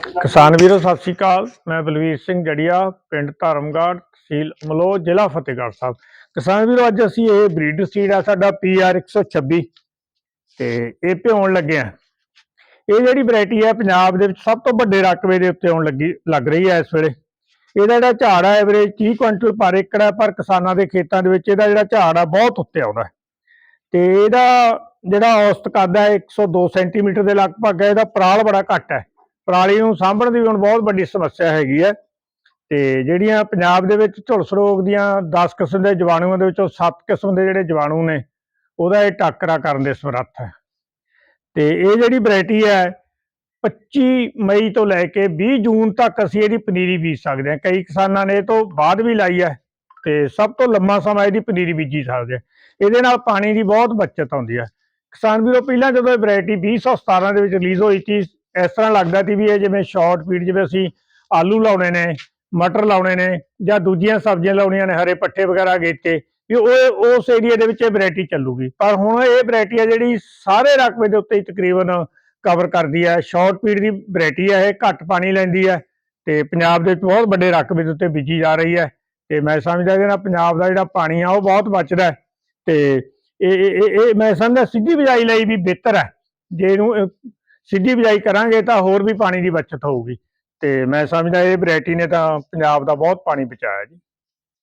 ਕਿਸਾਨ ਵੀਰੋ, ਸਤਿ ਸ਼੍ਰੀ ਅਕਾਲ। ਮੈਂ ਬਲਵੀਰ ਸਿੰਘ ਜੜੀਆ, ਪਿੰਡ ਧਰਮਗੜ੍ਹ, ਤਹਿਸੀਲ ਅਮਲੋਹ, ਜ਼ਿਲ੍ਹਾ ਫਤਿਹਗੜ੍ਹ ਸਾਹਿਬ। ਕਿਸਾਨ ਵੀਰੋ, ਅੱਜ ਅਸੀਂ ਇਹ ਬਰੀਡ ਸੀਡ ਆ, ਸਾਡਾ PR 126 ਤੇ ਇਹ ਭਿਉਣ ਲੱਗੇ ਆ। ਇਹ ਜਿਹੜੀ ਵੈਰਾਈਟੀ ਹੈ ਪੰਜਾਬ ਦੇ ਵਿੱਚ ਸਭ ਤੋਂ ਵੱਡੇ ਰਕਬੇ ਦੇ ਉੱਤੇ ਆਉਣ ਲੱਗੀ, ਲੱਗ ਰਹੀ ਹੈ ਇਸ ਵੇਲੇ। ਇਹਦਾ ਜਿਹੜਾ ਝਾੜ ਹੈ ਐਵਰੇਜ 30 ਕੁਇੰਟਲ ਪਰ ਏਕੜ ਹੈ ਪਰ ਕਿਸਾਨਾਂ ਦੇ ਖੇਤਾਂ ਦੇ ਵਿੱਚ ਇਹਦਾ ਜਿਹੜਾ ਝਾੜ ਆ, ਬਹੁਤ ਉੱਤੇ ਆਉਂਦਾ। ਹੈ। ਤੇ ਇਹਦਾ ਜਿਹੜਾ ਔਸਤ ਕੱਦ ਹੈ 102 ਸੈਂਟੀਮੀਟਰ ਦੇ ਲਗਭਗ ਹੈ ਇਹਦਾ ਪਰਾਲ ਬੜਾ ਘੱਟ ਹੈ ਪਰਾਲੀ ਨੂੰ ਸਾਂਭਣ ਦੀ ਹੁਣ ਬਹੁਤ ਵੱਡੀ ਸਮੱਸਿਆ ਹੈਗੀ ਹੈ। ਤੇ ਜਿਹੜੀਆਂ ਪੰਜਾਬ ਦੇ ਵਿੱਚ ਝੁਲਸ ਰੋਗ ਦੀਆਂ 10 ਕਿਸਮ ਦੇ ਜੀਵਾਣੂਆਂ ਦੇ ਵਿੱਚੋਂ 7 ਕਿਸਮ ਦੇ ਜਿਹੜੇ ਜੀਵਾਣੂ ਨੇ, ਉਹਦਾ ਇਹ ਟਾਕਰਾ ਕਰਨ ਦੇ ਸਮਰੱਥ ਹੈ। ਤੇ ਇਹ ਜਿਹੜੀ ਵੈਰਾਈਟੀ ਹੈ 25 ਮਈ ਤੋਂ ਲੈ ਕੇ 20 ਜੂਨ ਤੱਕ ਅਸੀਂ ਇਹਦੀ ਪਨੀਰੀ ਬੀਜ ਸਕਦੇ ਹਾਂ। ਕਈ ਕਿਸਾਨਾਂ ਨੇ ਇਹ ਤੋਂ ਬਾਅਦ ਵੀ ਲਾਈ ਹੈ ਤੇ ਸਭ ਤੋਂ ਲੰਮਾ ਸਮਾਂ ਇਹਦੀ ਪਨੀਰੀ ਬੀਜੀ ਸਕਦੇ ਆ ਇਹਦੇ ਨਾਲ ਪਾਣੀ ਦੀ ਬਹੁਤ ਬਚਤ ਆਉਂਦੀ ਹੈ। ਕਿਸਾਨ ਵੀਰੋ, ਪਹਿਲਾਂ ਜਦੋਂ ਇਹ ਵੈਰਾਈਟੀ 2017 ਦੇ ਵਿੱਚ ਰਿਲੀਜ਼ ਹੋਈ ਸੀ ਇਸ ਤਰ੍ਹਾਂ ਲੱਗਦਾ ਸੀ ਵੀ ਇਹ ਜਿਵੇਂ ਸ਼ਾਰਟ ਪੀੜ ਜਿਵੇਂ ਅਸੀਂ ਆਲੂ ਲਾਉਣੇ ਨੇ, ਮਟਰ ਲਾਉਣੇ ਨੇ ਜਾਂ ਦੂਜੀਆਂ ਸਬਜ਼ੀਆਂ ਲਾਉਣੀਆਂ ਨੇ ਹਰੇ ਪੱਠੇ ਵਗੈਰਾ ਗੇਤੇ ਵੀ ਉਹ ਉਸ ਏਰੀਆ ਦੇ ਵਿੱਚ ਇਹ ਵੈਰਾਈਟੀ ਚੱਲੂਗੀ। ਪਰ ਹੁਣ ਇਹ ਵੈਰਾਈਟੀ ਹੈ ਜਿਹੜੀ ਸਾਰੇ ਰਕਬੇ ਦੇ ਉੱਤੇ ਤਕਰੀਬਨ ਕਵਰ ਕਰਦੀ ਹੈ ਸ਼ਾਰਟ ਫੀਡ ਦੀ ਵੈਰਾਈਟੀ ਹੈ ਇਹ, ਘੱਟ ਪਾਣੀ ਲੈਂਦੀ ਹੈ ਤੇ ਪੰਜਾਬ ਦੇ ਵਿੱਚ ਬਹੁਤ ਵੱਡੇ ਰਕਬੇ ਦੇ ਉੱਤੇ ਬੀਜੀ ਜਾ ਰਹੀ ਹੈ ਤੇ ਮੈਂ ਸਮਝਦਾ ਕਿ ਨਾ ਪੰਜਾਬ ਦਾ ਜਿਹੜਾ ਪਾਣੀ ਆ, ਉਹ ਬਹੁਤ ਬਚਦਾ ਹੈ। ਤੇ ਇਹ ਇਹ, ਇਹ- ਮੈਂ ਸਮਝਦਾ ਸਿੱਧੀ ਬਿਜਾਈ ਲਈ ਵੀ ਬਿਹਤਰ ਹੈ। ਜੇ ਇਹਨੂੰ ਸਿੱਧੀ ਬਿਜਾਈ ਕਰਾਂਗੇ ਤਾਂ ਹੋਰ ਵੀ ਪਾਣੀ ਦੀ ਬਚਤ ਹੋਊਗੀ। ਤੇ ਮੈਂ ਸਮਝਦਾ ਇਹ ਵੈਰਾਈਟੀ ਨੇ ਤਾਂ ਪੰਜਾਬ ਦਾ ਬਹੁਤ ਪਾਣੀ ਬਚਾਇਆ ਜੀ।